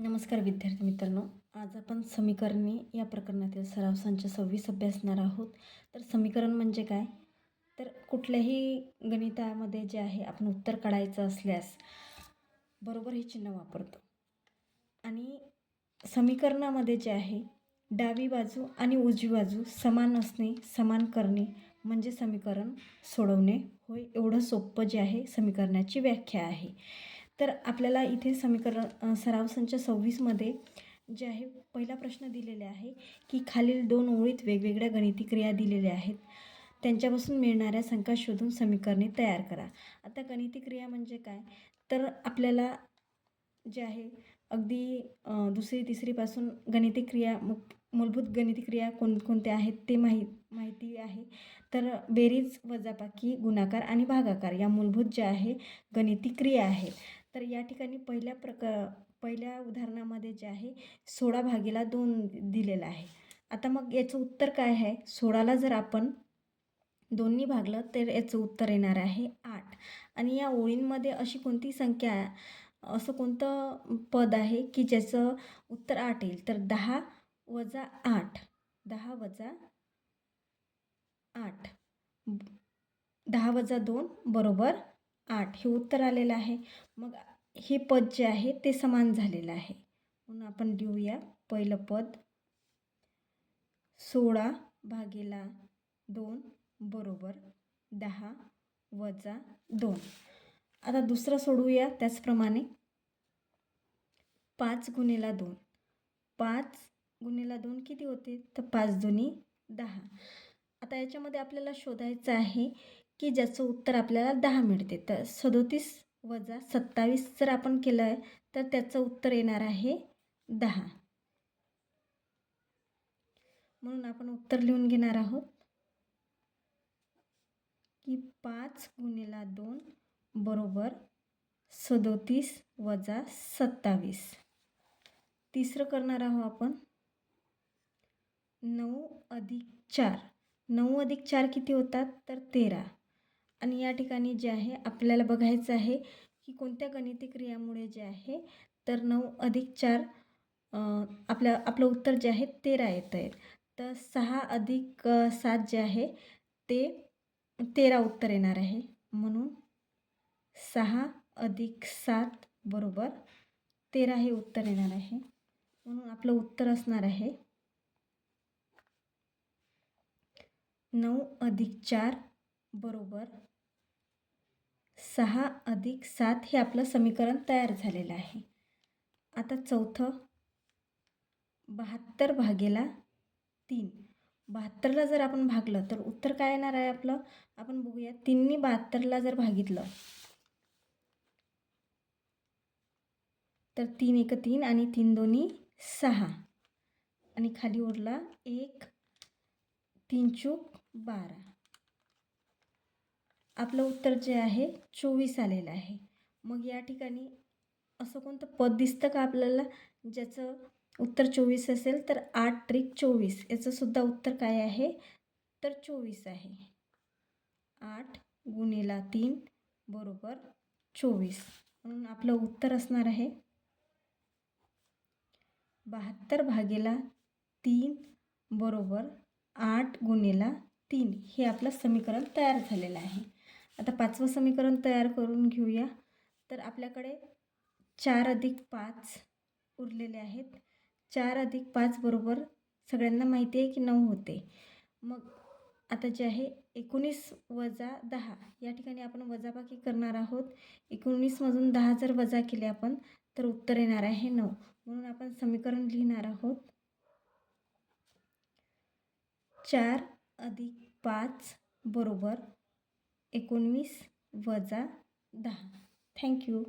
नमस्कार विद्यार्थी मित्रांनो आज आपण समीकरणे या प्रकरणातील सराव संच सव्वीस अभ्यासणार आहोत. तर समीकरण म्हणजे काय? तर कुठल्याही गणितामध्ये जे आहे आपण उत्तर काढायचं असल्यास बरोबर हे चिन्ह वापरतो. आणि समीकरणामध्ये जे आहे डावी बाजू आणि उजवी बाजू समान असणे समान करणे म्हणजे समीकरण सोडवणे. होय एवढं सोपं जे आहे समीकरणाची व्याख्या आहे. तर आपल्याला इथे समीकरण सराव संच सव्वीसमध्ये जे आहे पहिला प्रश्न दिलेला आहे की खालील दोन ओळीत वेगवेगळ्या गणिती क्रिया दिलेल्या आहेत. त्यांच्यापासून मिळणाऱ्या संख्या शोधून समीकरणे तयार करा. आता गणिती क्रिया म्हणजे काय? तर आपल्याला जे आहे अगदी दुसरी तिसरीपासून गणिती क्रिया मु मूलभूत गणिती क्रिया कोणकोणत्या आहेत ते माहि माहिती आहे. तर बेरीज वजाबाकी गुणाकार आणि भागाकार या मूलभूत ज्या आहे गणिती क्रिया आहेत तर या ठिकाणी पहिल्या प्रक पहिल्या उदाहरणामध्ये जे आहे सोळा भागीला दोन दिलेलं आहे. आता मग याचं उत्तर काय आहे? सोळाला जर आपण दोन्ही भागलं तर याचं उत्तर येणार आहे आठ. आणि या ओळींमध्ये अशी कोणती संख्या असं कोणतं पद आहे की ज्याचं उत्तर आठ येईल? तर दहा वजा आठ दहा वजा आठ दहा वजा दोन बरोबर आठ हे उत्तर आलेलं आहे. मग हे पद जे आहे ते समान झालेलं आहे. म्हणून आपण लिहूया. पहिलं पद सोळा भागेला दोन बरोबर दहा वजा दोन. आता दुसरं सोडवूया त्याचप्रमाणे. पाच गुणेला दोन. पाच गुणेला दोन किती होते? तर पाच दोन्ही दहा. आता याच्यामध्ये आपल्याला शोधायचं आहे की ज्याचं उत्तर आपल्याला दहा मिळते. तर सदोतीस वजा सत्तावीस जर आपण केलं आहे तर त्याचं उत्तर येणार आहे दहा. म्हणून आपण उत्तर लिहून घेणार आहोत की पाच गुणिला दोन बरोबर सदोतीस वजा सत्तावीस. तिसरं करणार आहोत आपण नऊ अधिक चार. नऊ अधिक चार किती होतात? तर तेरा. आणि या ठिकाणी जे आहे आपल्याला बघायचं आहे की कोणत्या गणिती क्रियामुळे जे आहे तर नऊ अधिक चार आपल्या आपलं उत्तर जे आहे तेरा येतं आहे तर सहा अधिक सात जे आहे ते तेरा उत्तर येणार आहे. म्हणून सहा अधिक सात बरोबर तेरा हे उत्तर येणार आहे. म्हणून आपलं उत्तर असणार आहे नऊ अधिक चार बरोबर सहा अधिक सात हे आपलं समीकरण तयार झालेलं आहे. आता चौथं बहात्तर भागेला तीन. बहात्तरला जर आपण भागलं तर उत्तर काय येणार आहे आपलं? आपण बघूया तीननी बहात्तरला जर भागितलं तर तीन एक तीन आणि तीन दोन्ही सहा. आणि खाली उरला एक तीन चूक बारा. आपलं उत्तर जे आहे चोवीस आलेलं आहे. मग या ठिकाणी असं कोणतं पद दिसतं का आपल्याला? ज्याचं उत्तर चोवीस असेल तर आठ त्रिक चोवीस. याचंसुद्धा उत्तर काय आहे? तर चोवीस आहे. आठ गुणिला तीन बरोबर चोवीस. म्हणून आपलं उत्तर असणार आहे बहात्तर भागेला तीन बरोबर आठ गुणिला तीन. हे आपलं समीकरण तयार झालेलं आहे. आता पाचवं समीकरण तयार करून घेऊया. तर आपल्याकडे चार अधिक पाच उरलेले आहेत. चार अधिक पाच बरोबर सगळ्यांना माहिती आहे की नऊ होते. मग आता जे आहे एकोणीस वजा दहा या ठिकाणी आपण वजाबाकी करणार आहोत. एकोणीसमधून दहा जर वजा केले आपण तर उत्तर येणार आहे नऊ. म्हणून आपण समीकरण लिहिणार आहोत. चार अधिक पाच बरोबर एकोणवीस वजा दहा. थँक्यू